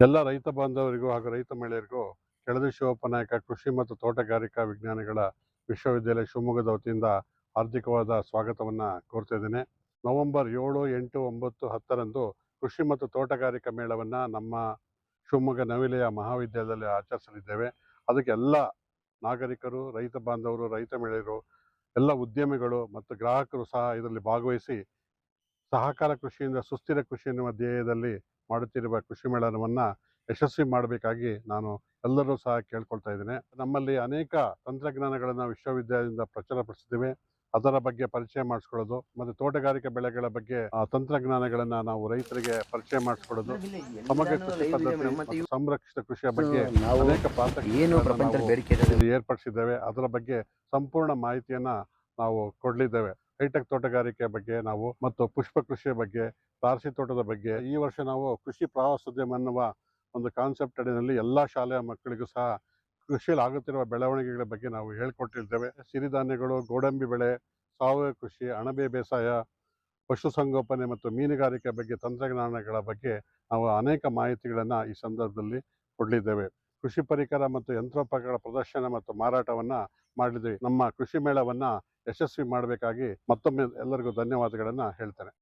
ಎಲ್ಲ ರೈತ ಬಾಂಧವರಿಗೂ ಹಾಗೂ ರೈತ ಮಹಿಳೆಯರಿಗೂ ಕೆಳದಿ ಶಿವಪ್ಪನಾಯಕ ಕೃಷಿ ಮತ್ತು ತೋಟಗಾರಿಕಾ ವಿಜ್ಞಾನಗಳ ವಿಶ್ವವಿದ್ಯಾಲಯ ಶಿವಮೊಗ್ಗದ ವತಿಯಿಂದ ಹಾರ್ದಿಕವಾದ ಸ್ವಾಗತವನ್ನು ಕೋರ್ತಾ ಇದ್ದೇನೆ. ನವೆಂಬರ್ ಏಳು, ಎಂಟು, ಒಂಬತ್ತು, ಹತ್ತರಂದು ಕೃಷಿ ಮತ್ತು ತೋಟಗಾರಿಕಾ ಮೇಳವನ್ನ ನಮ್ಮ ಶಿವಮೊಗ್ಗ ನವಿಲೆಯ ಮಹಾವಿದ್ಯಾಲಯದಲ್ಲಿ ಆಚರಿಸಲಿದ್ದೇವೆ. ಅದಕ್ಕೆ ಎಲ್ಲ ನಾಗರಿಕರು, ರೈತ ಬಾಂಧವರು, ರೈತ ಮಹಿಳೆಯರು, ಎಲ್ಲ ಉದ್ಯಮಿಗಳು ಮತ್ತು ಗ್ರಾಹಕರು ಸಹ ಇದರಲ್ಲಿ ಭಾಗವಹಿಸಿ ಸಹಕಾರ ಕೃಷಿಯಿಂದ ಸುಸ್ಥಿರ ಕೃಷಿ ಎನ್ನುವ ಧ್ಯೇಯದಲ್ಲಿ ಮಾಡುತ್ತಿರುವ ಕೃಷಿ ಮೇಳನವನ್ನ ಯಶಸ್ವಿ ಮಾಡಬೇಕಾಗಿ ನಾನು ಎಲ್ಲರೂ ಸಹ ಕೇಳ್ಕೊಳ್ತಾ ಇದ್ದೇನೆ. ನಮ್ಮಲ್ಲಿ ಅನೇಕ ತಂತ್ರಜ್ಞಾನಗಳನ್ನು ವಿಶ್ವವಿದ್ಯಾಲಯದಿಂದ ಪ್ರಚುರಪಡಿಸಿದ್ದೇವೆ. ಅದರ ಬಗ್ಗೆ ಪರಿಚಯ ಮಾಡಿಸ್ಕೊಳ್ಳೋದು ಮತ್ತೆ ತೋಟಗಾರಿಕೆ ಬೆಳೆಗಳ ಬಗ್ಗೆ ಆ ತಂತ್ರಜ್ಞಾನಗಳನ್ನ ನಾವು ರೈತರಿಗೆ ಪರಿಚಯ ಮಾಡಿಸ್ಕೊಳ್ಳೋದು ಸಮಗ್ರ ಕೃಷಿ ಪದ್ಧತಿ ಸಂರಕ್ಷಿತ ಕೃಷಿಯ ಬಗ್ಗೆ ಅನೇಕ ಪಾತ್ರ ಏರ್ಪಡಿಸಿದ್ದೇವೆ. ಅದರ ಬಗ್ಗೆ ಸಂಪೂರ್ಣ ಮಾಹಿತಿಯನ್ನ ನಾವು ಕೊಡ್ಲಿದ್ದೇವೆ. ಹೈಟೆಕ್ ತೋಟಗಾರಿಕೆ ಬಗ್ಗೆ ನಾವು ಮತ್ತು ಪುಷ್ಪ ಕೃಷಿಯ ಬಗ್ಗೆ, ತಾರಸಿ ತೋಟದ ಬಗ್ಗೆ ಈ ವರ್ಷ ನಾವು ಕೃಷಿ ಪ್ರವಾಸೋದ್ಯಮ ಅನ್ನುವ ಒಂದು ಕಾನ್ಸೆಪ್ಟ್ ಅಡಿನಲ್ಲಿ ಎಲ್ಲಾ ಶಾಲೆಯ ಮಕ್ಕಳಿಗೂ ಸಹ ಕೃಷಿಯಲ್ಲಿ ಆಗುತ್ತಿರುವ ಬೆಳವಣಿಗೆಗಳ ಬಗ್ಗೆ ನಾವು ಹೇಳ್ಕೊಟ್ಟಿದ್ದೇವೆ. ಸಿರಿಧಾನ್ಯಗಳು, ಗೋಡಂಬಿ ಬೆಳೆ, ಸಾವಯವ ಕೃಷಿ, ಅಣಬೆ ಬೇಸಾಯ ಪಶುಸಂಗೋಪನೆ ಮತ್ತು ಮೀನುಗಾರಿಕೆ ಬಗ್ಗೆ ತಂತ್ರಜ್ಞಾನಗಳ ಬಗ್ಗೆ ನಾವು ಅನೇಕ ಮಾಹಿತಿಗಳನ್ನು ಈ ಸಂದರ್ಭದಲ್ಲಿ ಕೊಡಲಿದ್ದೇವೆ. ಕೃಷಿ ಪರಿಕರ ಮತ್ತು ಯಂತ್ರೋಪಕರಣ ಪ್ರದರ್ಶನ ಮತ್ತು ಮಾರಾಟವನ್ನ ಮಾಡಲಿದ್ದೇವೆ ನಮ್ಮ ಕೃಷಿ ಮೇಳವನ್ನ ಯಶಸ್ವಿ ಮಾಡಬೇಕಾಗಿ ಮತ್ತೊಮ್ಮೆ ಎಲ್ಲರಿಗೂ ಧನ್ಯವಾದಗಳನ್ನು ಹೇಳ್ತೇನೆ.